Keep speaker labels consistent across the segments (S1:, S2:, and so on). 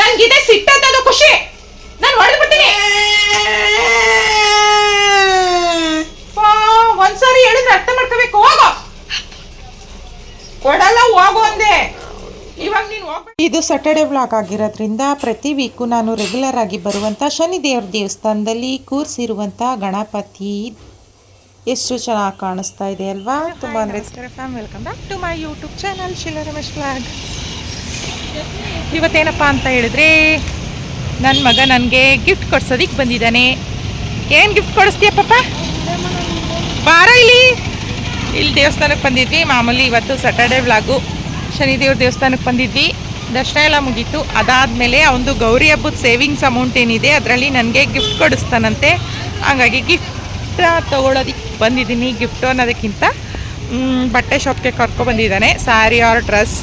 S1: ನನ್ಗಿದೆ ಸಿಟ್ಟಂತದು ಖುಷಿ. ನಾನು ಹೊಡೆದ್ಬಿಡ್ತೀನಿ ಒಂದ್ಸಾರಿ ಒಂದ್ಸರಿ ಹೇಳಿದ್ರೆ ಅರ್ಥ ಮಾಡ್ಕೋಬೇಕು. ಹೋಗೋ. ಕೊಡಲ್ಲ ಹೋಗೋ ಅಂದೆ. ಇವಾಗ ನೀನು ಹೋಗ್ಬೇಡ.
S2: ಇದು ಸ್ಯಾಟರ್ಡೆ ವ್ಲಾಗ್ ಆಗಿರೋದ್ರಿಂದ ಪ್ರತಿ ವೀಕು ನಾನು ರೆಗ್ಯುಲರ್ ಆಗಿ ಬರುವಂಥ ಶನಿ ದೇವ್ರ ದೇವಸ್ಥಾನದಲ್ಲಿ ಕೂರಿಸಿರುವಂಥ ಗಣಪತಿ. ಎಷ್ಟು ಚೆನ್ನಾಗಿ ಕಾಣಿಸ್ತಾ ಇದೆ ಅಲ್ವಾ? ತುಂಬ ಅಂದರೆ fam welcome back to my YouTube channel Shila Ramesh vlog
S1: ಇವತ್ತೇನಪ್ಪ ಅಂತ ಹೇಳಿದ್ರೆ ನನ್ನ ಮಗ ನನಗೆ ಗಿಫ್ಟ್ ಕೊಡ್ಸೋದಿಕ್ಕೆ ಬಂದಿದ್ದಾನೆ. ಏನು ಗಿಫ್ಟ್ ಕೊಡಿಸ್ತೀಯ ಪಾಪ? ಬಾರ ಇಲ್ಲಿ. ಇಲ್ಲಿ ದೇವಸ್ಥಾನಕ್ಕೆ ಬಂದಿದ್ವಿ. ಮಾಮೂಲಿ ಇವತ್ತು ಸ್ಯಾಟರ್ಡೆ ವ್ಲಾಗು ಶನಿದೇವ್ರ ದೇವಸ್ಥಾನಕ್ಕೆ ಬಂದಿದ್ವಿ. ದರ್ಶನ ಎಲ್ಲ ಮುಗೀತು. ಅದಾದಮೇಲೆ ಅವನದು ಗೌರಿ ಹಬ್ಬದ ಸೇವಿಂಗ್ಸ್ ಅಮೌಂಟ್ ಏನಿದೆ, ಅದರಲ್ಲಿ ನನಗೆ ಗಿಫ್ಟ್ ಕೊಡಿಸ್ತಾನಂತೆ. ಹಾಗಾಗಿ ಗಿಫ್ಟ್ ತೊಗೊಳೋದಿಕ್ಕೆ ಬಂದಿದ್ದೀನಿ ಗಿಫ್ಟು ಅನ್ನೋದಕ್ಕಿಂತ. ಬಟ್ಟೆ ಶಾಪ್ಗೆ ಕರ್ಕೊಬಂದಿದ್ದಾನೆ ಸ್ಯಾರಿ ಆರ್ ಡ್ರೆಸ್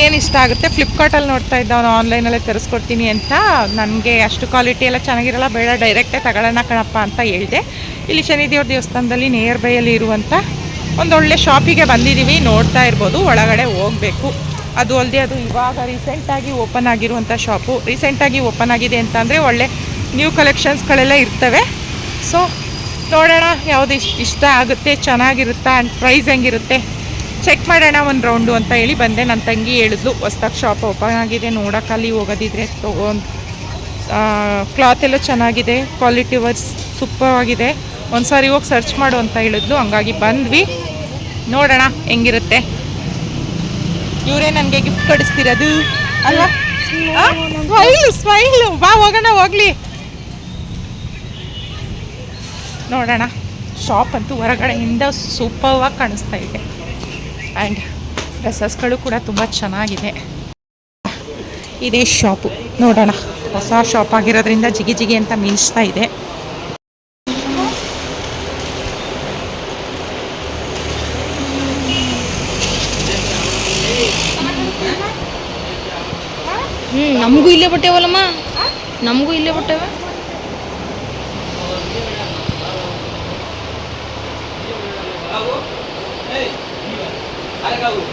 S1: ಏನು ಇಷ್ಟ ಆಗುತ್ತೆ? ಫ್ಲಿಪ್ಕಾರ್ಟಲ್ಲಿ ನೋಡ್ತಾ ಇದ್ದ ಅವನು ಆನ್ಲೈನಲ್ಲೇ ತರಿಸ್ಕೊಡ್ತೀನಿ ಅಂತ ನನಗೆ ಅಷ್ಟು ಕ್ವಾಲಿಟಿ ಎಲ್ಲ ಚೆನ್ನಾಗಿರಲ್ಲ, ಬೇಡ ಡೈರೆಕ್ಟೇ ತಗೊಳ್ಳೋಣ ಕಣಪ್ಪ ಅಂತ ಹೇಳಿದೆ. ಇಲ್ಲಿ ಶನಿದೇವ್ರ ದೇವಸ್ಥಾನದಲ್ಲಿ ನಿಯರ್ ಬೈಯಲ್ಲಿ ಇರುವಂಥ ಒಂದೊಳ್ಳೆ ಶಾಪಿಗೆ ಬಂದಿದ್ದೀವಿ ನೋಡ್ತಾ ಇರ್ಬೋದು, ಒಳಗಡೆ ಹೋಗಬೇಕು. ಅದು ಅಲ್ಲದೆ ಅದು ಇವಾಗ ರೀಸೆಂಟಾಗಿ ಓಪನ್ ಆಗಿರುವಂಥ ಶಾಪು ರೀಸೆಂಟಾಗಿ ಓಪನ್ ಆಗಿದೆ ಅಂತ ಅಂದರೆ ಒಳ್ಳೆ ನ್ಯೂ ಕಲೆಕ್ಷನ್ಸ್ಗಳೆಲ್ಲ ಇರ್ತವೆ. ಸೊ ನೋಡೋಣ, ಯಾವುದು ಇಷ್ಟ ಇಷ್ಟ ಆಗುತ್ತೆ, ಚೆನ್ನಾಗಿರುತ್ತಾ ಆ್ಯಂಡ್ ಪ್ರೈಸ್ ಹೆಂಗಿರುತ್ತೆ? ಚೆಕ್ ಮಾಡೋಣ ಒಂದು ರೌಂಡು ಅಂತ ಹೇಳಿ ಬಂದೆ. ನನ್ನ ತಂಗಿ ಹೇಳಿದ್ಲು, ಹೊಸ್ದಾಗ ಶಾಪ್ ಓಪನ್ ಆಗಿದೆ, ನೋಡೋಕೆ ಅಲ್ಲಿ ಹೋಗೋದಿದ್ರೆ ತೊಗೊಂಡು ಕ್ಲಾತ್ ಎಲ್ಲ ಚೆನ್ನಾಗಿದೆ ಕ್ವಾಲಿಟಿ ವರ್ಸ್ ಸೂಪರ್ ಆಗಿದೆ. ಒಂದು ಸಾರಿ ಹೋಗಿ ಸರ್ಚ್ ಮಾಡು ಅಂತ ಹೇಳಿದ್ಲು, ಹಂಗಾಗಿ ಬಂದ್ವಿ. ನೋಡೋಣ ಹೆಂಗಿರುತ್ತೆ. ಇವರೇ ನನಗೆ ಗಿಫ್ಟ್ ಕೊಡಿಸ್ತಿರೋದು ಅಲ್ವಾ ಸ್ಮೈಲು ಸ್ಮೈಲು ಬಾ, ಹೋಗೋಣ, ಹೋಗ್ಲಿ. ನೋಡೋಣ. ಶಾಪ್ ಅಂತೂ ಹೊರಗಡೆಯಿಂದ ಸೂಪರ್ವಾಗಿ ಕಾಣಿಸ್ತಾ ಇದೆ. ಆ್ಯಂಡ್ ಡ್ರೆಸ್ಸಸ್ಗಳು ಕೂಡ ತುಂಬ ಚೆನ್ನಾಗಿದೆ. ಇದೇ ಶಾಪು ನೋಡೋಣ. ಹೊಸ ಶಾಪ್ ಆಗಿರೋದ್ರಿಂದ ಜಿಗಿ ಜಿಗಿ ಅಂತ ಮಿಂಚ್ತಾ ಇದೆ.
S3: ಹ್ಞೂ ನಮಗೂ ಇಲ್ಲೇ ಬಟ್ಟೆವಲ್ಲಮ್ಮ? ನಮಗೂ ಇಲ್ಲೇ ಬಟ್ಟೆವ? cargado.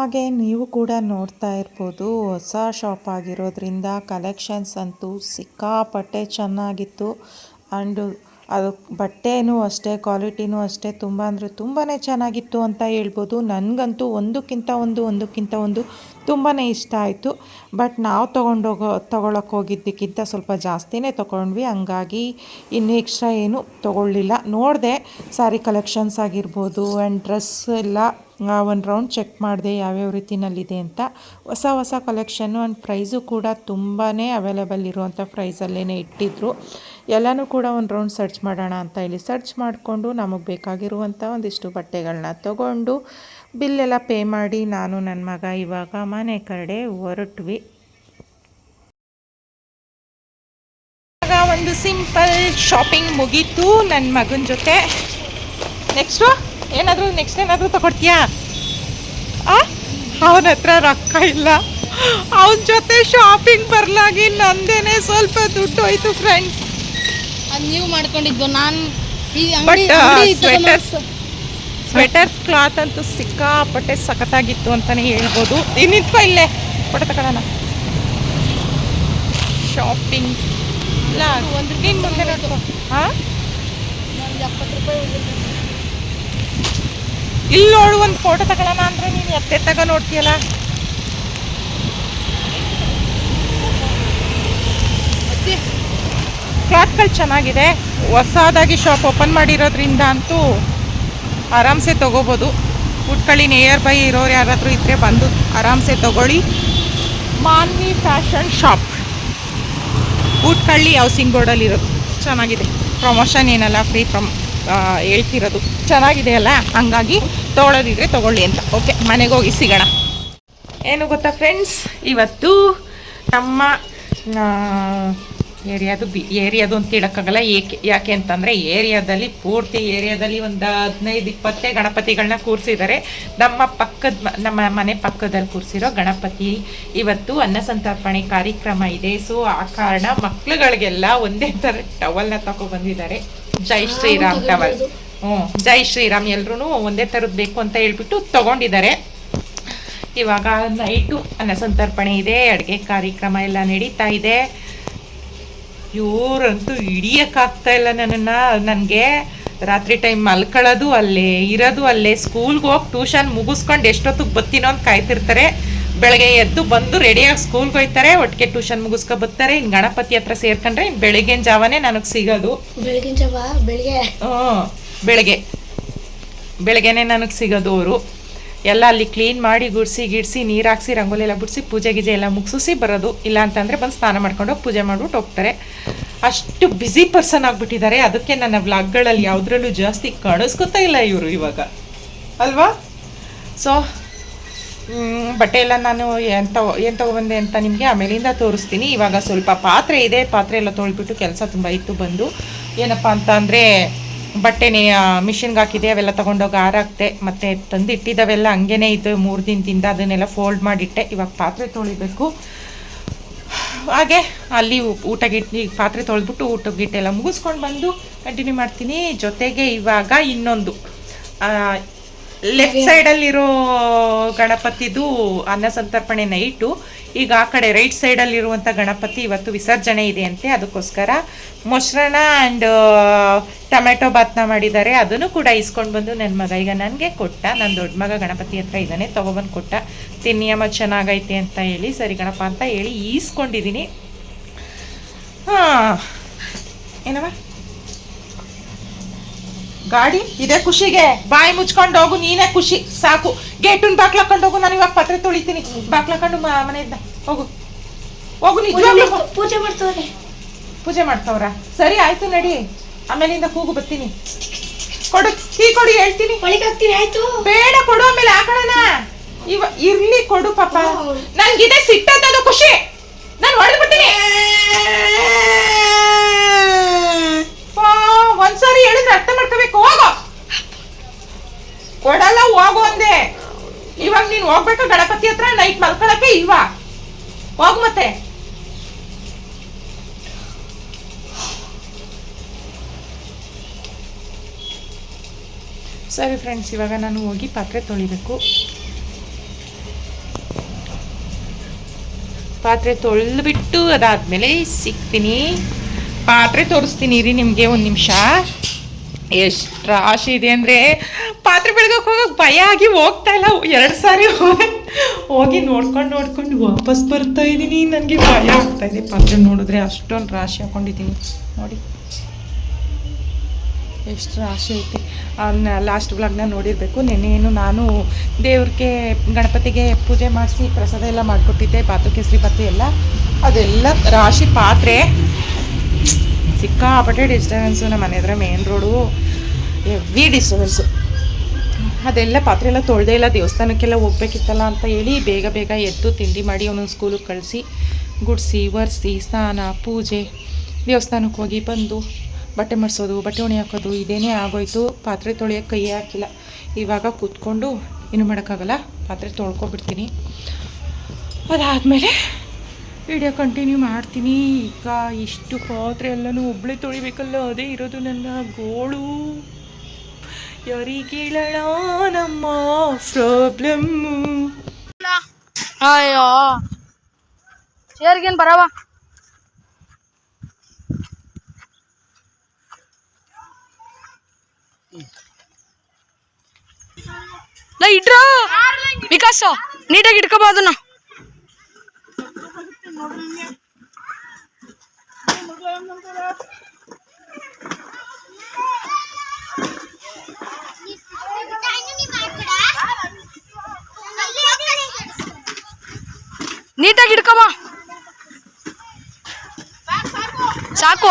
S2: ಹಾಗೆ ನೀವು ಕೂಡ ನೋಡ್ತಾ ಇರ್ಬೋದು, ಹೊಸ ಶಾಪ್ ಆಗಿರೋದ್ರಿಂದ ಕಲೆಕ್ಷನ್ಸ್ ಅಂತೂ ಸಿಕ್ಕಾಪಟ್ಟೆ ಚೆನ್ನಾಗಿತ್ತು. ಆ್ಯಂಡ್ ಅದು ಬಟ್ಟೆನೂ ಅಷ್ಟೇ ಕ್ವಾಲಿಟಿನೂ ಅಷ್ಟೇ ತುಂಬ ಅಂದರೆ ತುಂಬಾ ಚೆನ್ನಾಗಿತ್ತು ಅಂತ ಹೇಳ್ಬೋದು. ನನಗಂತೂ ಒಂದಕ್ಕಿಂತ ಒಂದು ಒಂದಕ್ಕಿಂತ ಒಂದು ತುಂಬಾ ಇಷ್ಟ ಆಯಿತು. ಬಟ್ ನಾವು ತೊಗೊಂಡೋಗೋ ತೊಗೊಳಕ್ಕೆ ಹೋಗಿದ್ದಕ್ಕಿಂತ ಸ್ವಲ್ಪ ಜಾಸ್ತಿನೇ ತೊಗೊಂಡ್ವಿ ಹಂಗಾಗಿ ಇನ್ನು ಎಕ್ಸ್ಟ್ರಾ ಏನು ತೊಗೊಳ್ಳಿಲ್ಲ. ನೋಡಿದೆ ಸ್ಯಾರಿ ಕಲೆಕ್ಷನ್ಸ್ ಆಗಿರ್ಬೋದು ಆ್ಯಂಡ್ ಡ್ರೆಸ್ ಎಲ್ಲ ಒಂದು ರೌಂಡ್ ಚೆಕ್ ಮಾಡಿದೆ ಯಾವ್ಯಾವ ರೀತಿನಲ್ಲಿದೆ ಅಂತ. ಹೊಸ ಹೊಸ ಕಲೆಕ್ಷನ್ನು ಆ್ಯಂಡ್ ಪ್ರೈಸು ಕೂಡ ತುಂಬಾ ಅವೈಲೇಬಲ್ ಇರುವಂಥ ಪ್ರೈಸಲ್ಲೇ ಇಟ್ಟಿದ್ರು. ಎಲ್ಲನೂ ಕೂಡ ಒಂದು ರೌಂಡ್ ಸರ್ಚ್ ಮಾಡೋಣ ಅಂತ ಹೇಳಿ. ಸರ್ಚ್ ಮಾಡಿಕೊಂಡು ನಮಗೆ ಬೇಕಾಗಿರುವಂಥ ಒಂದಿಷ್ಟು ಬಟ್ಟೆಗಳನ್ನ ತಗೊಂಡು ಬಿಲ್ಲೆಲ್ಲ ಪೇ ಮಾಡಿ ನಾನು ನನ್ನ ಮಗ ಇವಾಗ ಮನೆ ಕಡೆ ಹೊರಟ್ವಿ.
S1: ಮಗ ಒಂದು ಸಿಂಪಲ್ ಶಾಪಿಂಗ್ ಮುಗೀತು ನನ್ನ ಮಗನ ಜೊತೆ. ನೆಕ್ಸ್ಟು ಏನಾದರೂ ನೆಕ್ಸ್ಟ್ ಏನಾದರೂ ತಗೊಡ್ತೀಯಾ? ಆ? ಅವನ ಹತ್ರ ರೊಕ್ಕ ಇಲ್ಲ. ಅವನ ಜೊತೆ ಶಾಪಿಂಗ್ ಬರಲಾಗಿ ನಂದೇನೆ ಸ್ವಲ್ಪ ದುಡ್ಡು ಹೋಯ್ತು ಫ್ರೆಂಡ್ಸ್
S3: ಅದು ನೀವು ಮಾಡ್ಕೊಂಡಿದ್ದು. ನಾನು ಈ
S1: ಬಟ್ ಸ್ವೆಟರ್ಸ್ ಸ್ವೆಟರ್ಸ್ ಕ್ಲಾತ್ ಅಂತೂ ಸಿಕ್ಕಾಪಟ್ಟೆ ಸಖತ್ತಾಗಿತ್ತು ಅಂತಲೇ ಹೇಳ್ಬೋದು. ಇನ್ನಿತ್ವ ಇಲ್ಲೇ. ಫೋಟೋ ತಗೊಳ್ಳೋಣ ಶಾಪಿಂಗ್ ಇಲ್ಲ, ಒಂದು ನೀನು ಮುಂದೆ ನೋಡ್ಕೊ. ಹಾಂ. ಇಲ್ಲಿ ನೋಡು, ಒಂದು ಫೋಟೋ ತಗೊಳ್ಳೋಣ ಅಂದ್ರೆ ನೀನು ಎತ್ತೆ ತಗೋ ನೋಡ್ತೀಯಲ್ಲ. ಕ್ಲಾತ್ಗಳು ಚೆನ್ನಾಗಿದೆ. ಹೊಸದಾಗಿ ಶಾಪ್ ಓಪನ್ ಮಾಡಿರೋದ್ರಿಂದ ಅಂತೂ ಆರಾಮ್ಸೆ ತೊಗೋಬೋದು. ಉಟ್ಕಳಿ ನಿಯರ್ ಬೈ ಇರೋರು ಯಾರಾದರೂ ಇದ್ದರೆ ಬಂದು ಆರಾಮ್ಸೆ ತೊಗೊಳ್ಳಿ. Manvi fashion shop. Utkalli housing ಬೋರ್ಡಲ್ಲಿರೋದು ಚೆನ್ನಾಗಿದೆ. ಪ್ರಮೋಷನ್ ಏನಲ್ಲ ಫ್ರೀ ಪ್ರಮ್ ಹೇಳ್ತಿರೋದು. ಚೆನ್ನಾಗಿದೆ ಅಲ್ಲ? ಹಂಗಾಗಿ ತೊಗೊಳೋದಿದ್ರೆ ತೊಗೊಳ್ಳಿ ಅಂತ. ಓಕೆ ಮನೆಗೆ ಹೋಗಿ ಸಿಗೋಣ. ಏನು ಗೊತ್ತಾ ಫ್ರೆಂಡ್ಸ್ ಇವತ್ತು ನಮ್ಮ ಏರಿಯಾದು ಬಿ ಏರಿಯಾದು ಅಂತ ಹೇಳೋಕ್ಕಾಗಲ್ಲ. ಏಕೆ ಯಾಕೆ ಅಂತಂದರೆ ಏರಿಯಾದಲ್ಲಿ ಪೂರ್ತಿ ಏರಿಯಾದಲ್ಲಿ ಒಂದು ಹದಿನೈದು ಇಪ್ಪತ್ತೇ ಗಣಪತಿಗಳನ್ನ ಕೂರಿಸಿದ್ದಾರೆ ನಮ್ಮ ಪಕ್ಕದ ನಮ್ಮ ಮನೆ ಪಕ್ಕದಲ್ಲಿ ಕೂರಿಸಿರೋ ಗಣಪತಿ ಇವತ್ತು ಅನ್ನ ಸಂತರ್ಪಣೆ ಕಾರ್ಯಕ್ರಮ ಇದೆ. ಸೊ ಆ ಕಾರಣ ಮಕ್ಳುಗಳಿಗೆಲ್ಲ ಒಂದೇ ಥರ ಟವಲ್ನ ತಗೊಬಂದಿದ್ದಾರೆ ಜೈ ಶ್ರೀರಾಮ್ ಟವಲ್ ಹ್ಞೂ ಜೈ ಶ್ರೀರಾಮ್ ಎಲ್ರೂ ಒಂದೇ ಥರದ್ದು ಬೇಕು ಅಂತ ಹೇಳ್ಬಿಟ್ಟು ತಗೊಂಡಿದ್ದಾರೆ ಇವಾಗ ನೈಟು ಅನ್ನ ಸಂತರ್ಪಣೆ ಇದೆ ಅಡುಗೆ ಕಾರ್ಯಕ್ರಮ ಎಲ್ಲ ನಡೀತಾ ಇದೆ. ಇವರಂತೂ ಹಿಡಿಯೋಕ್ಕಾಗ್ತಾ ಇಲ್ಲ ನನ್ನನ್ನು. ನನಗೆ ರಾತ್ರಿ ಟೈಮ್ ಮಲ್ಕೊಳ್ಳೋದು ಅಲ್ಲೇ ಇರೋದು ಅಲ್ಲೇ ಸ್ಕೂಲ್ಗೆ ಹೋಗಿ ಟ್ಯೂಷನ್ ಮುಗಿಸ್ಕೊಂಡು ಎಷ್ಟೊತ್ತಿಗೆ ಬತ್ತೀನೋ ಅಂತ ಕಾಯ್ತಿರ್ತಾರೆ. ಬೆಳಗ್ಗೆ ಎದ್ದು ಬಂದು ರೆಡಿಯಾಗಿ ಸ್ಕೂಲ್ಗೆ ಹೋಗ್ತಾರೆ ಒಟ್ಟಿಗೆ ಟ್ಯೂಷನ್ ಮುಗಿಸ್ಕೊ ಬರ್ತಾರೆ. ಇನ್ನು ಗಣಪತಿ ಹತ್ರ ಸೇರ್ಕೊಂಡ್ರೆ ಇನ್ನು ಬೆಳಗಿನ ಜಾವನೇ ನನಗೆ ಸಿಗೋದು.
S3: ಬೆಳಗಿನ ಜಾವ? ಬೆಳಗ್ಗೆ?
S1: ಹ್ಞೂ ಬೆಳಗ್ಗೆ. ಬೆಳಗ್ಗೆನೆ ನನಗೆ ಸಿಗೋದು ಅವರು. ಎಲ್ಲ ಅಲ್ಲಿ ಕ್ಲೀನ್ ಮಾಡಿ ಗುಡಿಸಿ ಗಿಡಿಸಿ ನೀರು ಹಾಕ್ಸಿ, ರಂಗೋಲಿ ಎಲ್ಲ ಬಿಡಿಸಿ, ಪೂಜೆ ಗೀಜೆ ಎಲ್ಲ ಮುಗಿಸಿ ಬರೋದು. ಇಲ್ಲ ಅಂತಂದರೆ ಬಂದು ಸ್ನಾನ ಮಾಡ್ಕೊಂಡು ಪೂಜೆ ಮಾಡ್ಬಿಟ್ಟು ಹೋಗ್ತಾರೆ. ಅಷ್ಟು ಬ್ಯುಸಿ ಪರ್ಸನ್ ಆಗಿಬಿಟ್ಟಿದ್ದಾರೆ. ಅದಕ್ಕೆ ನನ್ನ ವ್ಲಾಗ್ಗಳಲ್ಲಿ ಯಾವುದ್ರಲ್ಲೂ ಜಾಸ್ತಿ ಕಾಣಿಸ್ಕೊತಾ ಇಲ್ಲ ಇವರು ಇವಾಗ. ಅಲ್ವಾ? ಸೊ ಬಟ್ಟೆ ಎಲ್ಲ ನಾನು ಎಂತ ಏನು ತೊಗೊಬಂದೆ ಅಂತ ನಿಮಗೆ ಆಮೇಲಿಂದ ತೋರಿಸ್ತೀನಿ. ಇವಾಗ ಸ್ವಲ್ಪ ಪಾತ್ರೆ ಇದೆ. ಪಾತ್ರೆ ಎಲ್ಲ ತೊಳ್ಬಿಟ್ಟು ಕೆಲಸ ತುಂಬ ಇತ್ತು ಬಂದು. ಏನಪ್ಪ ಅಂತ ಅಂದರೆ ಬಟ್ಟೆನೇ ಮಿಷಿನ್ಗೆ ಹಾಕಿದೆ, ಅವೆಲ್ಲ ತೊಗೊಂಡೋಗಿ ಆರಾಕ್ತೆ ಮತ್ತು ತಂದಿಟ್ಟಿದ್ದಾವೆಲ್ಲ ಹಂಗೇ ಇತ್ತು ಮೂರು ದಿನದಿಂದ ಅದನ್ನೆಲ್ಲ ಫೋಲ್ಡ್ ಮಾಡಿಟ್ಟೆ. ಇವಾಗ ಪಾತ್ರೆ ತೊಳಿಬೇಕು. ಹಾಗೆ ಅಲ್ಲಿ ಊಟ ಗಿಟ್ ಪಾತ್ರೆ ತೊಳೆದ್ಬಿಟ್ಟು ಊಟ ಗಿಟ್ಟೆಲ್ಲ ಮುಗಿಸ್ಕೊಂಡು ಬಂದು ಕಂಟಿನ್ಯೂ ಮಾಡ್ತೀನಿ. ಜೊತೆಗೆ ಇವಾಗ ಇನ್ನೊಂದು. ಲೆಫ್ಟ್ ಸೈಡಲ್ಲಿರೋ ಗಣಪತಿದು ಅನ್ನ ಸಂತರ್ಪಣೆ ನೈಟು ಈಗ ಆ ಕಡೆ ರೈಟ್ ಸೈಡಲ್ಲಿರುವಂಥ ಗಣಪತಿ ಇವತ್ತು ವಿಸರ್ಜನೆ ಇದೆ ಅಂತೆ. ಅದಕ್ಕೋಸ್ಕರ ಮೊಸರನ್ನ ಆ್ಯಂಡ್ ಟೊಮೆಟೊ ಬಾತ್ನ ಮಾಡಿದ್ದಾರೆ. ಅದನ್ನು ಕೂಡ ಇಸ್ಕೊಂಡು ಬಂದು ನನ್ನ ಮಗ ಈಗ ನನಗೆ ಕೊಟ್ಟ. ನನ್ನ ದೊಡ್ಡ ಮಗ ಗಣಪತಿ ಹತ್ರ ಇದ್ದಾನೆ ತೊಗೊಬಂದು ಕೊಟ್ಟ. ತಿನ್ನಿಯಮ್ಮ ಚೆನ್ನಾಗೈತೆ ಅಂತ ಹೇಳಿ ಸರಿ ಗಣಪ ಅಂತ ಹೇಳಿ ಈಸ್ಕೊಂಡಿದ್ದೀನಿ. ಹಾಂ ಏನವ ಗಾಡಿ? ಇದೆ ಖುಷಿಗೆ. ಬಾಯಿ ಮುಚ್ಕೊಂಡು ಹೋಗು ನೀನೇ ಖುಷಿ. ಸಾಕು. ಗೇಟನ್ ಬಾಕ್ಲಾಕೊಂಡು ಹೋಗು ನಾನು ಇವಾಗ ಪತ್ರೆ ತೊಳಿತೀನಿ. ಬಾಕ್ಲಾಕೊಂಡು ಮನೆಯಿಂದ ಹೋಗು. ಹೋಗು ನಿಜವಾಗ್ಲೂ
S3: ಪೂಜೆ ಮಾಡ್ತವ್ರೆ.
S1: ಪೂಜೆ ಮಾಡ್ತಾವ್ರ? ಸರಿ ಆಯ್ತು ನಡಿ. ಆಮೇಲಿಂದ ಕೂಗು ಬರ್ತೀನಿ. ಕೊಡು ಟೀ ಕೊಡಿ ಹೇಳ್ತೀನಿ.
S3: ಆಯ್ತು?
S1: ಬೇಡ ಕೊಡು ಆಮೇಲೆ ಹಾಕೋಣ ಇವ ಇರ್ಲಿ ಕೊಡು ಪಾಪ. ನನ್ಗಿದೆ ಸಿಟ್ಟದ ಖುಷಿ. ನಾನು ಹೊಡೆದ್ಬಿಡ್ತೀನಿ ಒಂದ್ಸರಿ ಹೇಳಿದ್ರೆ ಅರ್ಥ ಮಾಡ್ಕೋಬೇಕು, ಹೋಗು. ಕೊಡಲ್ಲ, ಹೋಗು ಅಂದೆ. ಇವಾಗ ನೀನ್ ಹೋಗ್ಬೇಕು ಗಣಪತಿ ಹತ್ರ? ನೈಟ್ ಮಲ್ಕೊಳಕ್ಕೆ ಇಲ್ವಾ? ಹೋಗು ಮತ್ತೆ. ಸರಿ ಫ್ರೆಂಡ್ಸ್ ಇವಾಗ ನಾನು ಹೋಗಿ ಪಾತ್ರೆ ತೊಳಿಬೇಕು. ಪಾತ್ರೆ ತೊಳೆದ್ಬಿಟ್ಟು ಅದಾದ್ಮೇಲೆ ಸಿಗ್ತೀನಿ. ಪಾತ್ರೆ ತೋರಿಸ್ತೀನಿ ರೀ ನಿಮಗೆ ಒಂದು ನಿಮಿಷ. ಎಷ್ಟು ರಾಶಿ ಇದೆ ಅಂದರೆ ಪಾತ್ರೆ ಬೆಳಗಕ್ಕೆ ಹೋಗಕ್ಕೆ ಭಯ ಆಗಿ ಹೋಗ್ತಾ ಇಲ್ಲ. ಎರಡು ಸಾರಿ ಹೋಗಿ ನೋಡ್ಕೊಂಡು ನೋಡ್ಕೊಂಡು ವಾಪಸ್ ಬರ್ತಾ ಇದ್ದೀನಿ. ನನಗೆ ಭಯ ಆಗ್ತಾ ಇದೆ ಪಾತ್ರೆ ನೋಡಿದ್ರೆ. ಅಷ್ಟೊಂದು ರಾಶಿ ಹಾಕೊಂಡಿದ್ದೀನಿ. ನೋಡಿ. ಎಷ್ಟು ರಾಶಿ ಐತಿ. ಲಾಸ್ಟ್ ಬ್ಲಾಗ್ನ ನೋಡಿರಬೇಕು. ನೆನ್ನೆನು ನಾನು ದೇವ್ರಿಗೆ ಗಣಪತಿಗೆ ಪೂಜೆ ಮಾಡಿಸಿ ಪ್ರಸಾದ ಎಲ್ಲ ಮಾಡಿಕೊಟ್ಟಿದ್ದೆ. ಬಾತು, ಕೇಸರಿ ಬಾತು ಎಲ್ಲ. ಅದೆಲ್ಲ ರಾಶಿ ಪಾತ್ರೆ. ಸಿಕ್ಕಾಪಟ್ಟೆ ಡಿಸ್ಟರ್ಬೆನ್ಸು ನಮ್ಮ ಮನೆ ಹತ್ರ ಮೇನ್ ರೋಡು ಹೆವಿ ಡಿಸ್ಟರ್ಬೆನ್ಸು ಅದೆಲ್ಲ ಪಾತ್ರೆ ಎಲ್ಲ ತೊಳೆದೇ ಇಲ್ಲ, ದೇವಸ್ಥಾನಕ್ಕೆಲ್ಲ ಹೋಗ್ಬೇಕಿತ್ತಲ್ಲ ಅಂತ ಹೇಳಿ ಬೇಗ ಬೇಗ ಎದ್ದು ತಿಂಡಿ ಮಾಡಿ ಅವನೊಂದು ಸ್ಕೂಲಿಗೆ ಕಳಿಸಿ, ಗುಡಿಸಿ ಒರೆಸಿ ಸ್ನಾನ, ಪೂಜೆ ದೇವಸ್ಥಾನಕ್ಕೆ ಹೋಗಿ ಬಂದು ಬಟ್ಟೆ ಮಾಡಿಸೋದು, ಬಟ್ಟೆ ಒಣಿ ಹಾಕೋದು, ಇದೇನೇ ಆಗೋಯ್ತು. ಪಾತ್ರೆ ತೊಳೆಯೋಕ್ಕೆ ಕೈ ಹಾಕಿಲ್ಲ. ಇವಾಗ ಕೂತ್ಕೊಂಡು ಏನು ಮಾಡೋಕ್ಕಾಗಲ್ಲ, ಪಾತ್ರೆ ತೊಳ್ಕೊಬಿಡ್ತೀನಿ. ಅದಾದಮೇಲೆ ವಿಡಿಯೋ ಕಂಟಿನ್ಯೂ ಮಾಡ್ತೀನಿ. ಈಗ ಇಷ್ಟು ಪಾತ್ರೆ ಎಲ್ಲನೂ ಒಬ್ಬಳೇ ತೊಳಿಬೇಕಲ್ಲ, ಅದೇ ಇರೋದು ನನ್ನ ಗೋಳು. ಯಾರಿಗೇಳೋಣ ನಮ್ಮ ಪ್ರಾಬ್ಲಮ್ಮು
S3: ಅಯ್ಯೋ. ಚೇರ್ಗೇನು ಬರವ ಇಟ್ರು ವಿಕಾಸ, ನೀಟಾಗಿ ಇಟ್ಕೋಬಾ ಅದನ್ನ ನೀಟಾಗಿ ಇಟ್ಕೋಬಾ ಸಾಕು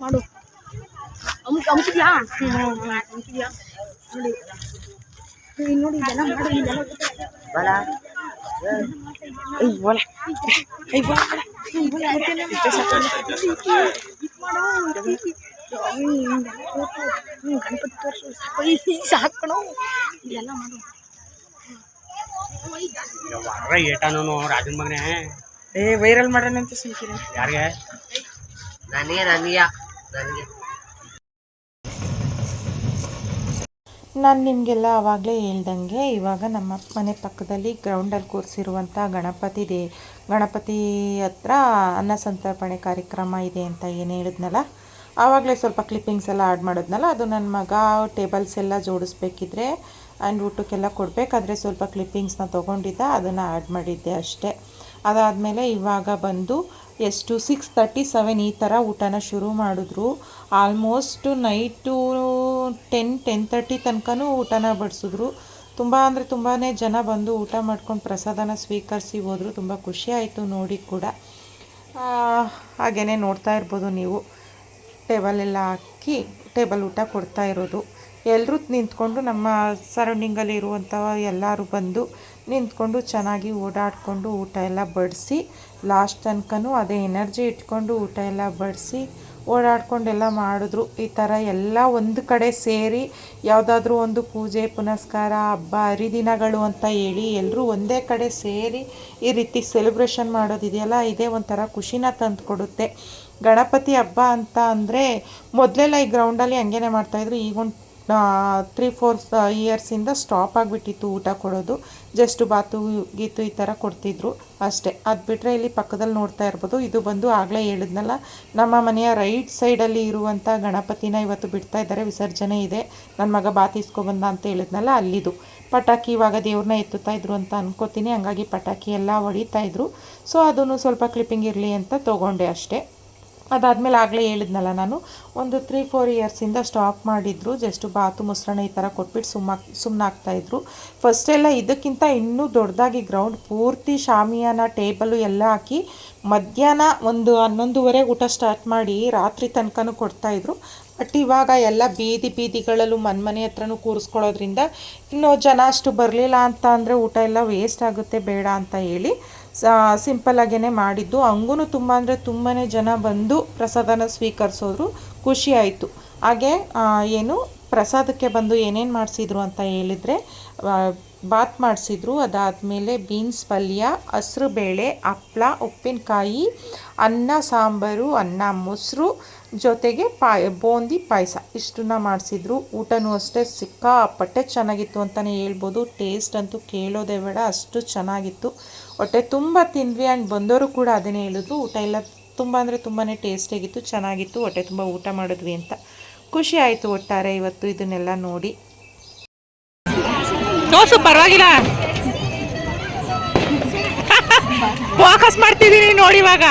S3: ಮಾಡು ಅಮುಕ್ ಅಮುಕಿದ್ಯಾ ಅಮುಕಿದ್ಯಾ ನೋಡಿ
S4: ಅರೆ ಏಟಾನು ರಾಜನ್ ಮಗನೇ.
S5: ಏ ವೈರಲ್ ಮಾಡೋಣ ಅಂತ ಸುಮ್ಕಿರಿ.
S4: ಯಾರಿಗೆ?
S6: ನನಗೆ ನನಗೆ. ನನಗೆ.
S1: ನಾನು ನಿಮಗೆಲ್ಲ ಆವಾಗಲೇ ಹೇಳ್ದಂಗೆ ಇವಾಗ ನಮ್ಮ ಮನೆ ಪಕ್ಕದಲ್ಲಿ ಗ್ರೌಂಡಲ್ಲಿ ಕೂರಿಸಿರುವಂಥ ಗಣಪತಿ ದೇ ಗಣಪತಿ ಹತ್ರ ಅನ್ನ ಸಂತರ್ಪಣೆ ಕಾರ್ಯಕ್ರಮ ಇದೆ ಅಂತ ಏನು ಹೇಳಿದ್ನಲ್ಲ, ಆವಾಗಲೇ ಸ್ವಲ್ಪ ಕ್ಲಿಪ್ಪಿಂಗ್ಸ್ ಎಲ್ಲ ಆ್ಯಡ್ ಮಾಡಿದ್ನಲ್ಲ, ಅದು ನನ್ನ ಮಗ ಟೇಬಲ್ಸ್ ಎಲ್ಲ ಜೋಡಿಸ್ಬೇಕಿದ್ರೆ ಆ್ಯಂಡ್ ಊಟಕ್ಕೆಲ್ಲ ಕೊಡಬೇಕಾದ್ರೆ ಸ್ವಲ್ಪ ಕ್ಲಿಪ್ಪಿಂಗ್ಸ್ನ ತೊಗೊಂಡಿದ್ದ, ಅದನ್ನು ಆ್ಯಡ್ ಮಾಡಿದ್ದೆ ಅಷ್ಟೇ. ಅದಾದಮೇಲೆ ಇವಾಗ ಬಂದು ಎಷ್ಟು ಸಿಕ್ಸ್ ತರ್ಟಿ ಸೆವೆನ್ ಈ ಥರ ಊಟನ ಶುರು ಮಾಡಿದ್ರು. Almost night ten ten thirty ತನಕನೂ ಊಟನ ಬಡಿಸಿದ್ರು. ತುಂಬ ಅಂದರೆ ತುಂಬಾ ಜನ ಬಂದು ಊಟ ಮಾಡ್ಕೊಂಡು ಪ್ರಸಾದನ ಸ್ವೀಕರಿಸಿ ಹೋದರು. ತುಂಬ ಖುಷಿ ಆಯಿತು ನೋಡಿ ಕೂಡ. ಹಾಗೆಯೇ ನೋಡ್ತಾ ಇರ್ಬೋದು ನೀವು. ಟೇಬಲೆಲ್ಲ ಹಾಕಿ ಟೇಬಲ್ ಊಟ ಕೊಡ್ತಾ ಇರೋದು. ಎಲ್ಲರೂ ನಿಂತ್ಕೊಂಡು ನಮ್ಮ ಸರೌಂಡಿಂಗಲ್ಲಿ ಇರುವಂಥ ಎಲ್ಲರೂ ಬಂದು ನಿಂತ್ಕೊಂಡು ಚೆನ್ನಾಗಿ ಓಡಾಡಿಕೊಂಡು ಊಟ ಎಲ್ಲ ಬಡಿಸಿ ಲಾಸ್ಟ್ ತನಕನೂ ಅದೇ ಎನರ್ಜಿ ಇಟ್ಕೊಂಡು ಊಟ ಎಲ್ಲ ಬಡಿಸಿ ಓಡಾಡ್ಕೊಂಡೆಲ್ಲ ಮಾಡಿದ್ರು. ಈ ಥರ ಎಲ್ಲ ಒಂದು ಕಡೆ ಸೇರಿ ಯಾವುದಾದ್ರೂ ಒಂದು ಪೂಜೆ, ಪುನಸ್ಕಾರ, ಹಬ್ಬ, ಹರಿದಿನಗಳು ಅಂತ ಹೇಳಿ ಎಲ್ಲರೂ ಒಂದೇ ಕಡೆ ಸೇರಿ ಈ ರೀತಿ ಸೆಲೆಬ್ರೇಷನ್ ಮಾಡೋದಿದೆಯಲ್ಲ ಇದೇ ಒಂಥರ ಖುಷಿನ ತಂದುಕೊಡುತ್ತೆ. ಗಣಪತಿ ಹಬ್ಬ ಅಂತ ಅಂದರೆ ಮೊದಲೆಲ್ಲ ಈ ಗ್ರೌಂಡಲ್ಲಿ ಹಂಗೇನೆ ಮಾಡ್ತಾಯಿದ್ರು ಈಗ ಒಂದು ತ್ರೀ ಫೋರ್ ಇಯರ್ಸಿಂದ ಸ್ಟಾಪ್ ಆಗಿಬಿಟ್ಟಿತ್ತು ಊಟ ಕೊಡೋದು. ಜಸ್ಟ್ ಬಾತು ಗೀತು ಈ ಥರ ಕೊಡ್ತಿದ್ರು ಅಷ್ಟೇ. ಅದು ಬಿಟ್ಟರೆ ಇಲ್ಲಿ ಪಕ್ಕದಲ್ಲಿ ನೋಡ್ತಾ ಇರ್ಬೋದು. ಇದು ಬಂದು ಆಗಲೇ ಹೇಳಿದ್ನಲ್ಲ, ನಮ್ಮ ಮನೆಯ ರೈಟ್ ಸೈಡಲ್ಲಿ ಇರುವಂಥ ಗಣಪತಿನ ಇವತ್ತು ಬಿಡ್ತಾ ಇದ್ದಾರೆ. ವಿಸರ್ಜನೆ ಇದೆ. ನನ್ನ ಮಗ ಬಾತ್ ಇಸ್ಕೊಬಂದ ಅಂತ ಹೇಳಿದ್ನಲ್ಲ, ಅಲ್ಲಿದು. ಪಟಾಕಿ ಇವಾಗ ದೇವ್ರನ್ನ ಎತ್ತುತ್ತಾ ಇದ್ರು ಅಂತ ಅನ್ಕೋತೀನಿ. ಹಂಗಾಗಿ ಪಟಾಕಿ ಎಲ್ಲ ಹೊಡಿತಾ ಇದ್ರು. ಸೊ, ಅದನ್ನು ಸ್ವಲ್ಪ ಕ್ಲಿಪ್ಪಿಂಗ್ ಇರಲಿ ಅಂತ ತೊಗೊಂಡೆ ಅಷ್ಟೇ. ಅದಾದಮೇಲೆ ಆಗಲೇ ಹೇಳಿದ್ನಲ್ಲ ನಾನು, ಒಂದು ತ್ರೀ ಫೋರ್ ಇಯರ್ಸಿಂದ ಸ್ಟಾಪ್ ಮಾಡಿದ್ರು ಜಸ್ಟು ಬಾತು ಮೊಸರನ್ನ ಈ ಥರ ಕೊಟ್ಬಿಟ್ಟು ಸುಮ್ಮ ಸುಮ್ಮನಾಗ್ತಾಯಿದ್ರು ಫಸ್ಟೆಲ್ಲ ಇದಕ್ಕಿಂತ ಇನ್ನೂ ದೊಡ್ಡದಾಗಿ ಗ್ರೌಂಡ್ ಪೂರ್ತಿ ಶಾಮಿಯಾನ, ಟೇಬಲು ಎಲ್ಲ ಹಾಕಿ ಮಧ್ಯಾಹ್ನ ಒಂದು ಹನ್ನೊಂದುವರೆ ಊಟ ಸ್ಟಾರ್ಟ್ ಮಾಡಿ ರಾತ್ರಿ ತನಕನೂ ಕೊಡ್ತಾಯಿದ್ರು ಬಟ್ ಇವಾಗ ಎಲ್ಲ ಬೀದಿ ಬೀದಿಗಳಲ್ಲೂ ಮನೆ ಮನೆ ಹತ್ರನೂ ಕೂರಿಸ್ಕೊಳ್ಳೋದ್ರಿಂದ ಇನ್ನೂ ಜನ ಅಷ್ಟು ಬರಲಿಲ್ಲ ಅಂತ ಅಂದರೆ ಊಟ ಎಲ್ಲ ವೇಸ್ಟ್ ಆಗುತ್ತೆ, ಬೇಡ ಅಂತ ಹೇಳಿ. ಸಿಂಪಲ್ಲಾಗೇ ಮಾಡಿದ್ದು. ಹಂಗೂ ತುಂಬ ಅಂದರೆ ತುಂಬಾ ಜನ ಬಂದು ಪ್ರಸಾದನ ಸ್ವೀಕರಿಸೋದ್ರು. ಖುಷಿ ಆಯಿತು. ಹಾಗೆ ಏನು ಪ್ರಸಾದಕ್ಕೆ ಬಂದು ಏನೇನು ಮಾಡಿಸಿದ್ರು ಅಂತ ಹೇಳಿದರೆ ಬಾತ್ ಮಾಡಿಸಿದ್ರು. ಅದಾದಮೇಲೆ ಬೀನ್ಸ್, ಪಲ್ಯ, ಹಸ್ರು ಬೇಳೆ ಹಪ್ಪಳ ಉಪ್ಪಿನಕಾಯಿ, ಅನ್ನ, ಸಾಂಬಾರು, ಅನ್ನ, ಮೊಸರು, ಜೊತೆಗೆ ಪಾಯ, ಬೂಂದಿ, ಪಾಯಸ. ಇಷ್ಟನ್ನ ಮಾಡಿಸಿದ್ರು. ಊಟನೂ ಅಷ್ಟೇ ಸಿಕ್ಕಾಪಟ್ಟೆ ಚೆನ್ನಾಗಿತ್ತು ಅಂತಲೇ ಹೇಳ್ಬೋದು. ಟೇಸ್ಟ್ ಅಂತೂ ಕೇಳೋದೇ ಬೇಡ. ಅಷ್ಟು ಚೆನ್ನಾಗಿತ್ತು. ಹೊಟ್ಟೆ ತುಂಬ ತಿಂದ್ವಿ ಆ್ಯಂಡ್ ಬಂದವರು ಕೂಡ ಅದನ್ನೇ ಹೇಳಿದ್ರು. ಊಟ ಎಲ್ಲ ತುಂಬ ಅಂದರೆ ತುಂಬಾ ಟೇಸ್ಟಿಯಾಗಿತ್ತು ಚೆನ್ನಾಗಿತ್ತು. ಹೊಟ್ಟೆ ತುಂಬ ಊಟ ಮಾಡಿದ್ವಿ ಅಂತ. ಖುಷಿ ಆಯಿತು ಒಟ್ಟಾರೆ ಇವತ್ತು ಇದನ್ನೆಲ್ಲ ನೋಡಿ.
S5: ದೋಸು ಪರವಾಗಿಲ್ಲ. ಫೋಕಸ್ ಮಾಡ್ತಿದ್ದೀನಿ ನೋಡಿ ಇವಾಗ.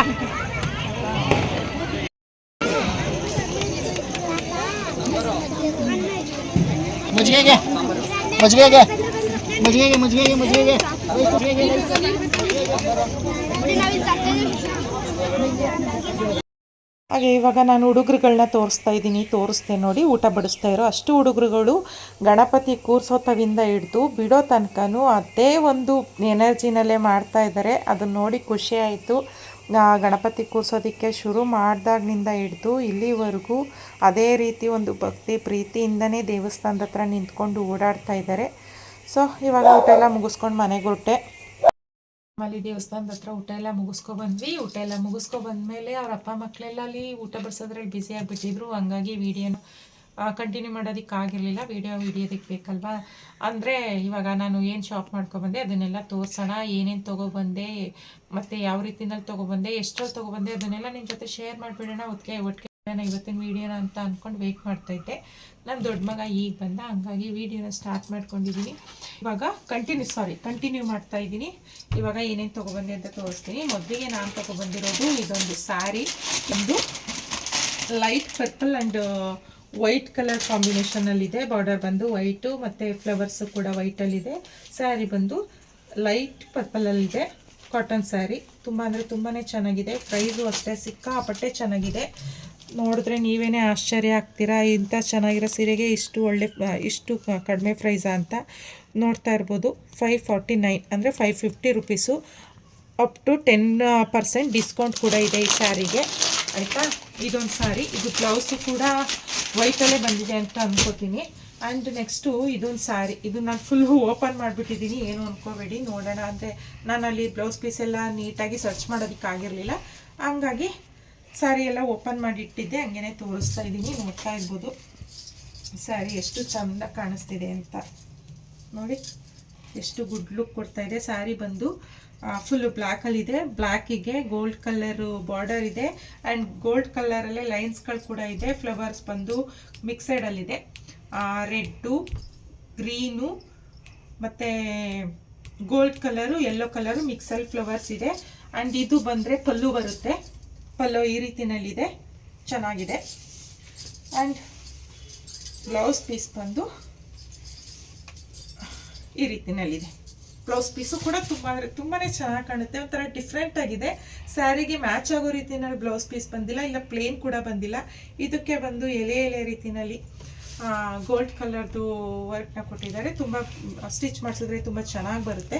S7: ಮಜ್ಜಿಗೆ ಮುಜ್ಜಿಗೆಗೆ ಮಜ್ಗೆಗೆ ಮಜ್ಗೆಗೆ ಮುಜ್ಜಿಗೆಗೆ
S1: ಹಾಗೆ ಇವಾಗ ನಾನು ಹುಡುಗರುಗಳನ್ನ ತೋರಿಸ್ತಾ ಇದ್ದೀನಿ. ತೋರಿಸ್ದೆ ನೋಡಿ, ಊಟ ಬಡಿಸ್ತಾ ಇರೋ ಅಷ್ಟು ಹುಡುಗರುಗಳು ಗಣಪತಿ ಕೂರ್ಸೋತವಿಂದ ಹಿಡಿದು ಬಿಡೋ ತನಕನೂ ಅದೇ ಒಂದು ಎನರ್ಜಿನಲ್ಲೇ ಮಾಡ್ತಾ ಇದ್ದಾರೆ. ಅದನ್ನ ನೋಡಿ ಖುಷಿ ಆಯಿತು. ಗಣಪತಿ ಕೂರಿಸೋದಕ್ಕೆ ಶುರು ಮಾಡಿದಾಗಿನಿಂದ ಹಿಡಿದು ಇಲ್ಲಿವರೆಗೂ ಅದೇ ರೀತಿ ಒಂದು ಭಕ್ತಿ, ಪ್ರೀತಿಯಿಂದನೇ ದೇವಸ್ಥಾನದ ಹತ್ರ ನಿಂತ್ಕೊಂಡು ಓಡಾಡ್ತಾ ಇದ್ದಾರೆ. ಸೊ, ಇವಾಗ ಊಟ ಎಲ್ಲ ಮುಗಿಸ್ಕೊಂಡು ಮನೆಗೆ ಹೊರಟೆ. ಅಲ್ಲಿ ದೇವಸ್ಥಾನದ ಹತ್ರ ಊಟ ಎಲ್ಲ ಮುಗಿಸ್ಕೊ ಬಂದ್ವಿ. ಊಟ ಎಲ್ಲ ಮುಗಿಸ್ಕೊ ಬಂದಮೇಲೆ ಅವ್ರ ಅಪ್ಪ ಮಕ್ಕಳೆಲ್ಲ ಅಲ್ಲಿ ಊಟ ಬಡಿಸೋದ್ರಲ್ಲಿ ಬ್ಯುಸಿ ಆಗಿಬಿಟ್ಟಿದ್ರು. ಹಂಗಾಗಿ ವಿಡಿಯೋನ ಕಂಟಿನ್ಯೂ ಮಾಡೋದಕ್ಕೆ ಆಗಿರಲಿಲ್ಲ. ವಿಡಿಯೋ ವಿಡಿಯೋದಕ್ಕೆ ಬೇಕಲ್ವಾ? ಅಂದರೆ ಇವಾಗ ನಾನು ಏನು ಶಾಪ್ ಮಾಡ್ಕೊಬಂದೆ ಅದನ್ನೆಲ್ಲ ತೋರಿಸೋಣ. ಏನೇನು ತೊಗೊಬಂದೆ ಮತ್ತು ಯಾವ ರೀತಿನಲ್ಲಿ ತೊಗೊಬಂದೆ ಎಷ್ಟರಲ್ಲಿ ತೊಗೊಬಂದೆ ಅದನ್ನೆಲ್ಲ ನಿಮ್ಮ ಜೊತೆ ಶೇರ್ ಮಾಡಿಬಿಡೋಣ. ಒಟ್ಟಿಗೆ ಒಟ್ಟಿಗೆ ನಾನು ಇವತ್ತಿನ ವೀಡಿಯೋನ ಅಂತ ಅಂದ್ಕೊಂಡು ವೆಯ್ಟ್ ಮಾಡ್ತಾಯಿದ್ದೆ ನನ್ನ ದೊಡ್ಡ ಮಗ ಈಗ ಬಂದ, ಹಂಗಾಗಿ ವೀಡಿಯೋನ ಸ್ಟಾರ್ಟ್ ಮಾಡ್ಕೊಂಡಿದ್ದೀನಿ ಇವಾಗ ಕಂಟಿನ್ಯೂ ಸಾರಿ ಕಂಟಿನ್ಯೂ ಮಾಡ್ತಾ ಇದ್ದೀನಿ. ಇವಾಗ ಏನೇನು ತೊಗೊಬಂದೆ ಅಂತ ತೋರಿಸ್ತೀನಿ. ಮೊದಲಿಗೆ ನಾನು ತೊಗೊಬಂದಿರೋದು ಇದೊಂದು ಸ್ಯಾರಿ ಒಂದು light purple and white colour ಕಾಂಬಿನೇಷನಲ್ಲಿದೆ border ಬಂದು ವೈಟು ಮತ್ತು ಫ್ಲವರ್ಸು ಕೂಡ ವೈಟಲ್ಲಿದೆ ಸ್ಯಾರಿ ಬಂದು ಲೈಟ್ ಪರ್ಪಲಲ್ಲಿದೆ ಕಾಟನ್ ಸ್ಯಾರಿ ತುಂಬ ಅಂದರೆ ತುಂಬಾ ಚೆನ್ನಾಗಿದೆ. ಪ್ರೈಸು ಅಷ್ಟೇ, ಸಿಕ್ಕಾಪಟ್ಟೆ ಚೆನ್ನಾಗಿದೆ. ನೋಡಿದ್ರೆ ನೀವೇ ಆಶ್ಚರ್ಯ ಆಗ್ತೀರಾ? ಇಂಥ ಚೆನ್ನಾಗಿರೋ ಸೀರೆಗೆ ಇಷ್ಟು ಒಳ್ಳೆ ಇಷ್ಟು ಕಡಿಮೆ ಪ್ರೈಸಾ ಅಂತ ನೋಡ್ತಾ ಇರ್ಬೋದು. ಫೈವ್ ಫಾರ್ಟಿ ನೈನ್ ಅಂದರೆ five fifty rupees. Up to ten percent discount ಕೂಡ ಇದೆ ಈ ಸ್ಯಾರಿಗೆ. ಆಯಿತಾ? ಇದೊಂದು ಸಾರಿ ಇದು ಬ್ಲೌಸು ಕೂಡ ವೈಟಲ್ಲೇ ಬಂದಿದೆ ಅಂತ ಅಂದ್ಕೋತೀನಿ ಆ್ಯಂಡ್ ನೆಕ್ಸ್ಟು ಇದೊಂದು ಸಾರಿ ಇದು ನಾನು ಫುಲ್ ಓಪನ್ ಮಾಡಿಬಿಟ್ಟಿದ್ದೀನಿ. ಏನು ಅಂದ್ಕೋಬೇಡಿ ನೋಡೋಣ. ಅಂದರೆ ನಾನು ಅಲ್ಲಿ ಬ್ಲೌಸ್ ಪೀಸ್ ಎಲ್ಲ ನೀಟಾಗಿ ಸರ್ಚ್ ಮಾಡೋದಕ್ಕಾಗಿರಲಿಲ್ಲ. ಹಂಗಾಗಿ ಸ್ಯಾರಿ ಎಲ್ಲ ಓಪನ್ ಮಾಡಿ ಇಟ್ಟಿದ್ದೆ ಹಂಗೇನೆ ತೋರಿಸ್ತಾ ಇದ್ದೀನಿ ನೋಡ್ತಾ ಇರ್ಬೋದು. ಸ್ಯಾರಿ ಎಷ್ಟು ಚಂದ ಕಾಣಿಸ್ತಿದೆ ಅಂತ. ನೋಡಿ, ಎಷ್ಟು ಗುಡ್ ಲುಕ್ ಕೊಡ್ತಾ ಇದೆ. ಸ್ಯಾರಿ ಬಂದು ಫುಲ್ಲು ಬ್ಲ್ಯಾಕಲ್ಲಿದೆ ಬ್ಲ್ಯಾಕಿಗೆ ಗೋಲ್ಡ್ ಕಲರು ಬಾರ್ಡರ್ ಇದೆ. ಆ್ಯಂಡ್ ಗೋಲ್ಡ್ ಕಲರಲ್ಲೇ ಲೈನ್ಸ್ಗಳು ಕೂಡ ಇದೆ. ಫ್ಲವರ್ಸ್ ಬಂದು ಮಿಕ್ಸೆಡಲ್ಲಿದೆ ರೆಡ್ಡು ಗ್ರೀನು ಮತ್ತು ಗೋಲ್ಡ್ ಕಲರು ಯೆಲ್ಲೋ ಕಲರು ಮಿಕ್ಸಲ್ ಫ್ಲವರ್ಸ್ ಇದೆ. ಆ್ಯಂಡ್ ಇದು ಬಂದರೆ ಪಲ್ಲು ಬರುತ್ತೆ. ಪಲ್ಲು ಈ ರೀತಿನಲ್ಲಿದೆ. ಚೆನ್ನಾಗಿದೆ. ಆ್ಯಂಡ್ ಬ್ಲೌಸ್ ಪೀಸ್ ಬಂದು ಈ ರೀತಿನಲ್ಲಿದೆ. ಬ್ಲೌಸ್ ಪೀಸು ಕೂಡ ತುಂಬ ಅಂದರೆ ತುಂಬಾ ಚೆನ್ನಾಗಿ ಕಾಣುತ್ತೆ. ಒಂಥರ ಡಿಫ್ರೆಂಟ್ ಆಗಿದೆ. ಸ್ಯಾರಿಗೆ ಮ್ಯಾಚ್ ಆಗೋ ರೀತಿನಲ್ಲಿ ಬ್ಲೌಸ್ ಪೀಸ್ ಬಂದಿಲ್ಲ, ಇಲ್ಲ ಪ್ಲೇನ್ ಕೂಡ ಬಂದಿಲ್ಲ. ಇದಕ್ಕೆ ಬಂದು ಎಲೆ ಎಲೆ ರೀತಿನಲ್ಲಿ ಗೋಲ್ಡ್ ಕಲರ್ದು ವರ್ಕ್ನ ಕೊಟ್ಟಿದ್ದಾರೆ. ತುಂಬ ಸ್ಟಿಚ್ ಮಾಡಿಸಿದ್ರೆ ತುಂಬ ಚೆನ್ನಾಗಿ ಬರುತ್ತೆ.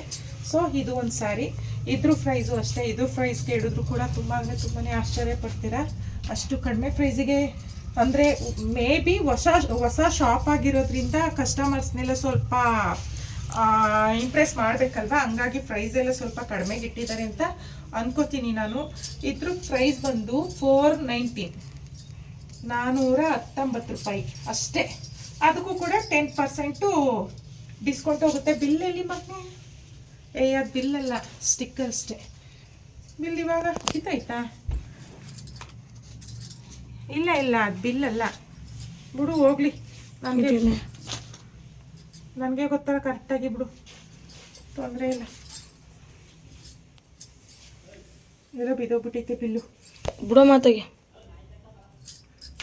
S1: ಸೊ ಇದು ಒಂದು ಸ್ಯಾರಿ ಇದ್ರ ಪ್ರೈಸು ಅಷ್ಟೇ. ಇದ್ರ ಪ್ರೈಸ್ ಕೇಳಿದ್ರು ಕೂಡ ತುಂಬ, ಅಂದರೆ ತುಂಬಾ ಆಶ್ಚರ್ಯ ಪಡ್ತೀರಾ? ಅಷ್ಟು ಕಡಿಮೆ ಪ್ರೈಸಿಗೆ ಅಂದರೆ ಮೇ ಬಿ ಹೊಸ ಹೊಸ ಶಾಪ್ ಆಗಿರೋದ್ರಿಂದ ಕಸ್ಟಮರ್ಸ್ನೆಲ್ಲ ಸ್ವಲ್ಪ ಇಂಪ್ರೆಸ್ ಮಾಡಬೇಕಲ್ವಾ? ಹಂಗಾಗಿ ಪ್ರೈಸ್ ಎಲ್ಲ ಸ್ವಲ್ಪ ಕಡಿಮೆಗೆ ಇಟ್ಟಿದ್ದಾರೆ ಅಂತ ಅನ್ಕೋತೀನಿ ನಾನು. ಇದ್ರ ಪ್ರೈಸ್ ಬಂದು ಫೋರ್ ನೈನ್ಟೀನ್ ನಾನ್ನೂರ ಹತ್ತೊಂಬತ್ತು ರೂಪಾಯಿ ಅಷ್ಟೇ. ಅದಕ್ಕೂ ಕೂಡ ಟೆನ್ ಪರ್ಸೆಂಟು ಡಿಸ್ಕೌಂಟ್ ಹೋಗುತ್ತೆ. ಬಿಲ್ ಎಲ್ಲಿ ಮತ್ತೆ ಏ ಅದು ಬಿಲ್ ಅಲ್ಲ ಸ್ಟಿಕ್ಕರ್ ಅಷ್ಟೇ. ಬಿಲ್ ಇವಾಗ ಕಿತ್ತಾಯ್ತಾ ಇಲ್ಲ ಇಲ್ಲ ಅದು ಬಿಲ್ಲಲ್ಲ ಬಿಡು ಹೋಗ್ಲಿ. ನನಗೆ ನನಗೆ ಗೊತ್ತಲ್ಲ ಕರೆಕ್ಟಾಗಿ ಬಿಡು. ತೊಂದರೆ ಇಲ್ಲ. ಎಲ್ಲ ಬಿದ್ದೋಗ್ಬಿಟ್ಟೈತೆ ಬಿಲ್ಲು
S3: ಬಿಡೋ ಮಾತಾಗೆ.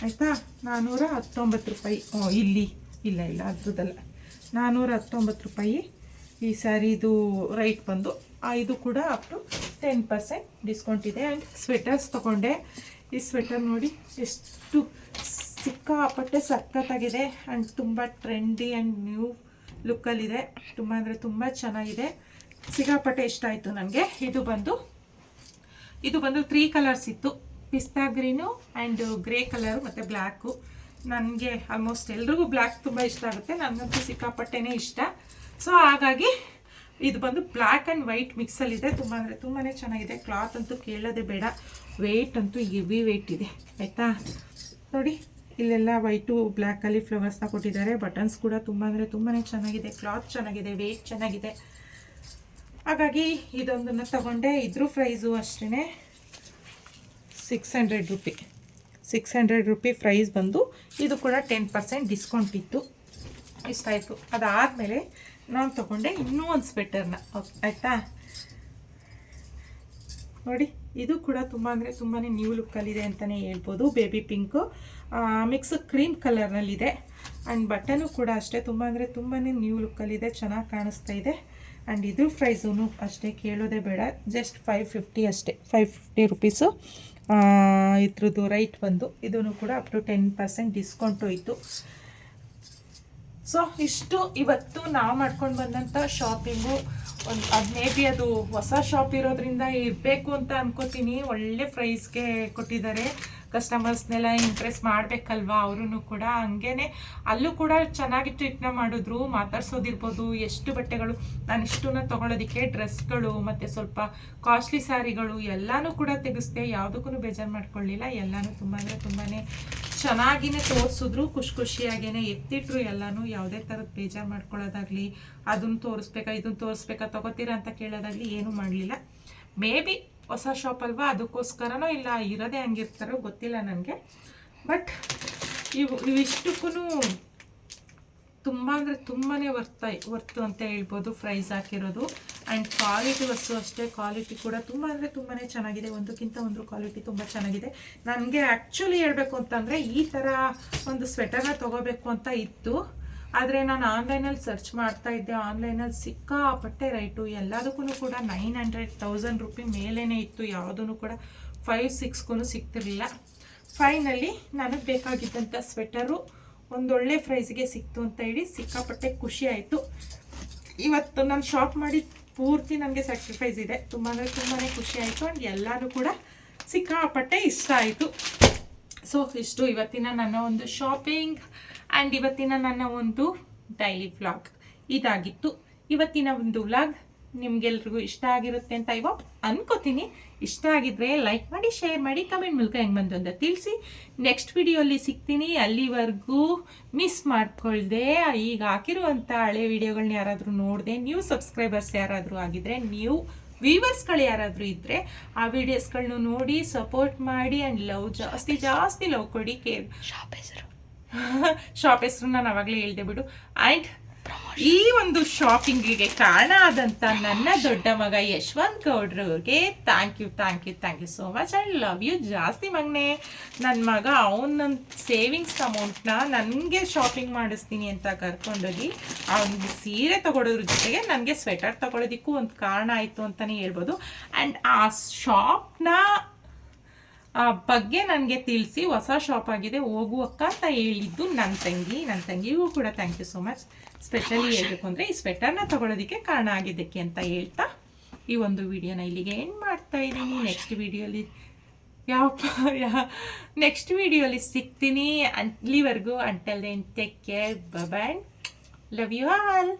S1: ಆಯಿತಾ? ನಾನ್ನೂರ ಹತ್ತೊಂಬತ್ತು ರೂಪಾಯಿ. ಓ, ಇಲ್ಲಿ. ಇಲ್ಲ ಇಲ್ಲ, ಅದ್ರದ್ದಲ್ಲ. ನಾನ್ನೂರ ಹತ್ತೊಂಬತ್ತು ರೂಪಾಯಿ. ಈ ಸ್ಯಾರಿದು ರೈಟ್ ಬಂದು ಇದು ಕೂಡ up to ten percent discount ಇದೆ. ಆ್ಯಂಡ್ ಸ್ವೆಟರ್ಸ್ ತೊಗೊಂಡೆ. ಈ ಸ್ವೆಟರ್ ನೋಡಿ ಎಷ್ಟು ಸಿಕ್ಕಾಪಟ್ಟೆ ಸಖತ್ತಾಗಿದೆ. ಆ್ಯಂಡ್ ತುಂಬ ಟ್ರೆಂಡಿ ಆ್ಯಂಡ್ ನ್ಯೂ ಲುಕ್ಕಲ್ಲಿದೆ ತುಂಬ ಅಂದರೆ ತುಂಬ ಚೆನ್ನಾಗಿದೆ. ಸಿಕ್ಕಾಪಟ್ಟೆ ಇಷ್ಟ ಆಯಿತು ನನಗೆ. ಇದು ಬಂದು ಇದು ಬಂದು ತ್ರೀ ಕಲರ್ಸ್ ಇತ್ತು. ಪಿಸ್ತಾ ಗ್ರೀನು ಆ್ಯಂಡ್ ಗ್ರೇ ಕಲರು ಮತ್ತು ಬ್ಲ್ಯಾಕು ನನಗೆ ಆಲ್ಮೋಸ್ಟ್ ಎಲ್ರಿಗೂ ಬ್ಲ್ಯಾಕ್ ತುಂಬ ಇಷ್ಟ ಆಗುತ್ತೆ. ನನಗಂತೂ ಸಿಕ್ಕಾಪಟ್ಟೆನೇ ಇಷ್ಟ. ಸೊ ಹಾಗಾಗಿ ಇದು ಬಂದು ಬ್ಲ್ಯಾಕ್ ಆ್ಯಂಡ್ ವೈಟ್ ಮಿಕ್ಸಲ್ಲಿದೆ ತುಂಬ ಅಂದರೆ ತುಂಬಾ ಚೆನ್ನಾಗಿದೆ. ಕ್ಲಾತ್ ಅಂತೂ ಕೇಳೋದೇ ಬೇಡ. ವೆಯ್ಟ್ ಅಂತೂ ಹೆವಿ ವೆಯ್ಟ್ ಇದೆ. ಆಯಿತಾ? ನೋಡಿ, ಇಲ್ಲೆಲ್ಲ ವೈಟು ಬ್ಲ್ಯಾಕಲ್ಲಿ ಫ್ಲವರ್ಸ್ನ ಕೊಟ್ಟಿದ್ದಾರೆ. ಬಟನ್ಸ್ ಕೂಡ ತುಂಬ ಅಂದರೆ ತುಂಬಾ ಚೆನ್ನಾಗಿದೆ. ಕ್ಲಾತ್ ಚೆನ್ನಾಗಿದೆ ವೆಯ್ಟ್ ಚೆನ್ನಾಗಿದೆ. ಹಾಗಾಗಿ ಇದೊಂದನ್ನು ತಗೊಂಡೆ. ಇದ್ರ ಪ್ರೈಸು ಅಷ್ಟೇ six hundred rupee six hundred rupee price ಬಂದು ಇದು ಕೂಡ ಟೆನ್ ಪರ್ಸೆಂಟ್ ಡಿಸ್ಕೌಂಟ್ ಇತ್ತು. ಇಷ್ಟಾಯಿತು. ಅದಾದಮೇಲೆ ನಾನು ತೊಗೊಂಡೆ ಇನ್ನೂ ಒಂದು ಸ್ವೆಟರ್ನ ಆಯಿತಾ? ನೋಡಿ, ಇದು ಕೂಡ ತುಂಬ ಅಂದರೆ ತುಂಬಾ ನ್ಯೂ ಲುಕ್ಕಲ್ಲಿದೆ ಅಂತಲೇ ಹೇಳ್ಬೋದು. ಬೇಬಿ ಪಿಂಕು ಮಿಕ್ಸ್ ಕ್ರೀಮ್ ಕಲರ್ನಲ್ಲಿದೆ ಆ್ಯಂಡ್ ಬಟನು ಕೂಡ ಅಷ್ಟೇ ತುಂಬ ಅಂದರೆ ತುಂಬಾ ನ್ಯೂ ಲುಕ್ಕಲ್ಲಿದೆ ಚೆನ್ನಾಗಿ ಕಾಣಿಸ್ತಾ ಇದೆ. ಆ್ಯಂಡ್ ಇದ್ರ ಪ್ರೈಸೂ ಅಷ್ಟೇ, ಕೇಳೋದೇ ಬೇಡ. ಜಸ್ಟ್ ಫೈವ್ ಫಿಫ್ಟಿ ಅಷ್ಟೇ. ಫೈವ್ ಫಿಫ್ಟಿ ರುಪೀಸು ಇದ್ರದ್ದು ರೈಟ್ ಬಂದು ಇದನ್ನು ಕೂಡ up to ten percent discount ಇತ್ತು ಸೊ ಇಷ್ಟು ಇವತ್ತು ನಾವು ಮಾಡ್ಕೊಂಡು ಬಂದಂಥ ಶಾಪಿಂಗು ಒಂದು ಅದು ಮೇ ಬಿ ಅದು ಹೊಸ ಶಾಪ್ ಇರೋದ್ರಿಂದ ಇರಬೇಕು ಅಂತ ಅನ್ಕೋತೀನಿ. ಒಳ್ಳೆ ಪ್ರೈಸ್ಗೆ ಕೊಟ್ಟಿದ್ದಾರೆ. ಕಸ್ಟಮರ್ಸ್ನೆಲ್ಲ ಇಂಪ್ರೆಸ್ ಮಾಡಬೇಕಲ್ವಾ ಅವರೂ ಕೂಡ. ಹಂಗೇನೆ ಅಲ್ಲೂ ಕೂಡ ಚೆನ್ನಾಗಿ ಟ್ರೀಟ್ನ ಮಾಡಿದ್ರು, ಮಾತಾಡ್ಸೋದಿರ್ಬೋದು, ಎಷ್ಟು ಬಟ್ಟೆಗಳು, ನಾನು ಇಷ್ಟನ್ನ ತೊಗೊಳೋದಕ್ಕೆ ಡ್ರೆಸ್ಗಳು ಮತ್ತು ಸ್ವಲ್ಪ ಕಾಸ್ಟ್ಲಿ ಸ್ಯಾರಿಗಳು ಎಲ್ಲನೂ ಕೂಡ ತೆಗೆಸ್ದೆ ಯಾವುದಕ್ಕೂ ಬೇಜಾರು ಮಾಡ್ಕೊಳ್ಳಿಲ್ಲ ಎಲ್ಲನೂ ತುಂಬಾ ಅಂದರೆ ತುಂಬಾ ಚೆನ್ನಾಗಿನೇ ತೋರಿಸಿದ್ರು, ಖುಷಿ ಖುಷಿಯಾಗೇನೆ ಎತ್ತಿಟ್ರು ಎಲ್ಲನೂ. ಯಾವುದೇ ಥರದ ಬೇಜಾರು ಮಾಡ್ಕೊಳ್ಳೋದಾಗಲಿ ಅದನ್ನು ತೋರಿಸ್ಬೇಕಾ ಇದನ್ನು ತೋರಿಸ್ಬೇಕಾ, ತಗೋತೀರಾ ಅಂತ ಕೇಳೋದಾಗಲಿ ಏನೂ ಮಾಡಲಿಲ್ಲ. ಮೇ ಬಿ ಹೊಸ ಶಾಪ್ ಅಲ್ವಾ? ಅದಕ್ಕೋಸ್ಕರನೋ ಇಲ್ಲ? ಇರೋದೇ ಹಂಗಿರ್ತಾರೋ ಗೊತ್ತಿಲ್ಲ ನನಗೆ. ಬಟ್ ಇವು ಇವಿಷ್ಟಕ್ಕೂ ತುಂಬ ಅಂದರೆ ತುಂಬಾ ವರ್ತ ವರ್ತು ಅಂತ ಹೇಳ್ಬೋದು ಫ್ರೈಸ್ ಹಾಕಿರೋದು. ಆ್ಯಂಡ್ ಕ್ವಾಲಿಟಿ ವಸ್ತು ಅಷ್ಟೇ. ಕ್ವಾಲಿಟಿ ಕೂಡ ತುಂಬ ಅಂದರೆ ತುಂಬಾ ಚೆನ್ನಾಗಿದೆ. ಒಂದಕ್ಕಿಂತ ಒಂದು ಕ್ವಾಲಿಟಿ ತುಂಬ ಚೆನ್ನಾಗಿದೆ. ನನಗೆ ಆ್ಯಕ್ಚುಲಿ ಹೇಳಬೇಕು ಅಂತಂದರೆ ಈ ಥರ ಒಂದು ಸ್ವೆಟರ್ನ ತೊಗೋಬೇಕು ಅಂತ ಇತ್ತು. ಆದರೆ ನಾನು ಆನ್ಲೈನಲ್ಲಿ ಸರ್ಚ್ ಮಾಡ್ತಾ ಇದ್ದೆ ಆನ್ಲೈನಲ್ಲಿ ಸಿಕ್ಕಾಪಟ್ಟೆ ರೈಟು ಎಲ್ಲದಕ್ಕೂ ಕೂಡ ನೈನ್ ಹಂಡ್ರೆಡ್ ತೌಸಂಡ್ ರುಪಿ ಮೇಲೇ ಇತ್ತು. ಯಾವುದೂ ಕೂಡ ಫೈವ್ ಸಿಕ್ಸ್ಗೂ ಸಿಗ್ತಿರಲಿಲ್ಲ. ಫೈನಲಿ ನನಗೆ ಬೇಕಾಗಿದ್ದಂಥ ಸ್ವೆಟರು ಒಂದೊಳ್ಳೆ ಪ್ರೈಸ್ಗೆ ಸಿಕ್ತು ಅಂತ ಹೇಳಿ ಸಿಕ್ಕಾಪಟ್ಟೆ ಖುಷಿ ಆಯಿತು. ಇವತ್ತು ನಾನು ಶಾಪ್ ಮಾಡಿ ಪೂರ್ತಿ ನನಗೆ ಸ್ಯಾಕ್ರಿಫೈಸ್ ಇದೆ. ತುಂಬ ಅಂದರೆ ತುಂಬಾ ಖುಷಿ ಆಯಿತು. ಆ್ಯಂಡ್ ಎಲ್ಲರೂ ಕೂಡ ಸಿಕ್ಕಾಪಟ್ಟೆ ಇಷ್ಟ ಆಯಿತು. ಸೊ ಇಷ್ಟು ಇವತ್ತಿನ ನನ್ನ ಒಂದು ಶಾಪಿಂಗ್ ಆ್ಯಂಡ್ ಇವತ್ತಿನ ನನ್ನ ಒಂದು ಡೈಲಿ ವ್ಲಾಗ್ ಇದಾಗಿತ್ತು. ಇವತ್ತಿನ ಒಂದು ವ್ಲಾಗ್ ನಿಮ್ಗೆಲ್ರಿಗೂ ಇಷ್ಟ ಆಗಿರುತ್ತೆ ಅಂತ ಇವಾಗ ಅನ್ಕೋತೀನಿ. ಇಷ್ಟ ಆಗಿದ್ರೆ ಲೈಕ್ ಮಾಡಿ ಶೇರ್ ಮಾಡಿ ಕಮೆಂಟ್ ಮೂಲಕ ಹೆಂಗೆ ಬಂತು ಅಂತ ತಿಳಿಸಿ. ನೆಕ್ಸ್ಟ್ ವಿಡಿಯೋಲಿ ಸಿಗ್ತೀನಿ. ಅಲ್ಲಿವರೆಗೂ ಮಿಸ್ ಮಾಡ್ಕೊಳ್ದೆ. ಈಗ ಹಾಕಿರುವಂಥ ಹಳೆ ವಿಡಿಯೋಗಳನ್ನ ಯಾರಾದರೂ ನೋಡಿದೆ ನ್ಯೂ ಸಬ್ಸ್ಕ್ರೈಬರ್ಸ್ ಯಾರಾದರೂ ಆಗಿದ್ರೆ ನೀವು ವ್ಯೂವರ್ಸ್ಗಳು ಯಾರಾದರೂ ಇದ್ದರೆ ಆ ವಿಡಿಯೋಸ್ಗಳನ್ನ ನೋಡಿ ಸಪೋರ್ಟ್ ಮಾಡಿ ಆ್ಯಂಡ್ ಲವ್ ಜಾಸ್ತಿ ಜಾಸ್ತಿ ಲವ್ ಕೊಡಿ ಕೇರ್.
S3: ಶಾಪ್ ಹೆಸರು.
S1: ಶಾಪ್ ಹೆಸರು ನಾನು ಅವಾಗಲೇ ಹೇಳ್ದೆ ಬಿಡು. ಆ್ಯಂಡ್ ಈ ಒಂದು ಶಾಪಿಂಗಿಗೆ ಕಾರಣ ಆದಂತ ನನ್ನ ದೊಡ್ಡ ಮಗ Yashwant ಗೌಡ್ರವ್ರಿಗೆ thank you thank you thank you so much I love you ಜಾಸ್ತಿ ಮಗನೆ. ನನ್ನ ಮಗ ಅವನ ಸೇವಿಂಗ್ಸ್ ಅಮೌಂಟ್ನ ನನಗೆ ಶಾಪಿಂಗ್ ಮಾಡಿಸ್ತೀನಿ ಅಂತ ಕರ್ಕೊಂಡೋಗಿ ಅವನಿಗೆ ಸೀರೆ ತಗೊಳೋದ್ರ ಜೊತೆಗೆ ನನಗೆ ಸ್ವೆಟರ್ ತಗೊಳ್ಳೋದಕ್ಕೂ ಒಂದು ಕಾರಣ ಆಯಿತು ಅಂತಲೇ ಹೇಳ್ಬೋದು. ಆ್ಯಂಡ್ ಆ ಶಾಪ್ನ ಬಗ್ಗೆ ನನಗೆ ತಿಳಿಸಿ ಹೊಸ ಶಾಪ್ ಆಗಿದೆ, ಹೋಗುವಕ್ಕ ಅಂತ ಹೇಳಿದ್ದು ನನ್ನ ತಂಗಿ. ನನ್ನ ತಂಗಿಗೂ ಕೂಡ thank you so much specially ಹೇಳಬೇಕು ಅಂದರೆ ಈ ಸ್ವೆಟರ್ನ ತಗೊಳ್ಳೋದಕ್ಕೆ ಕಾರಣ ಆಗಿದ್ದಕ್ಕೆ ಅಂತ ಹೇಳ್ತಾ ಈ ಒಂದು ವಿಡಿಯೋನ ಇಲ್ಲಿಗೆ ಎಂಡ್ ಮಾಡ್ತಾ ಇದ್ದೀನಿ. ನೆಕ್ಸ್ಟ್ ವಿಡಿಯೋಲಿ ಯಾವ ನೆಕ್ಸ್ಟ್ ವಿಡಿಯೋಲಿ ಸಿಗ್ತೀನಿ ಅಲ್ಲಿವರೆಗೂ. Until then take care bye love you all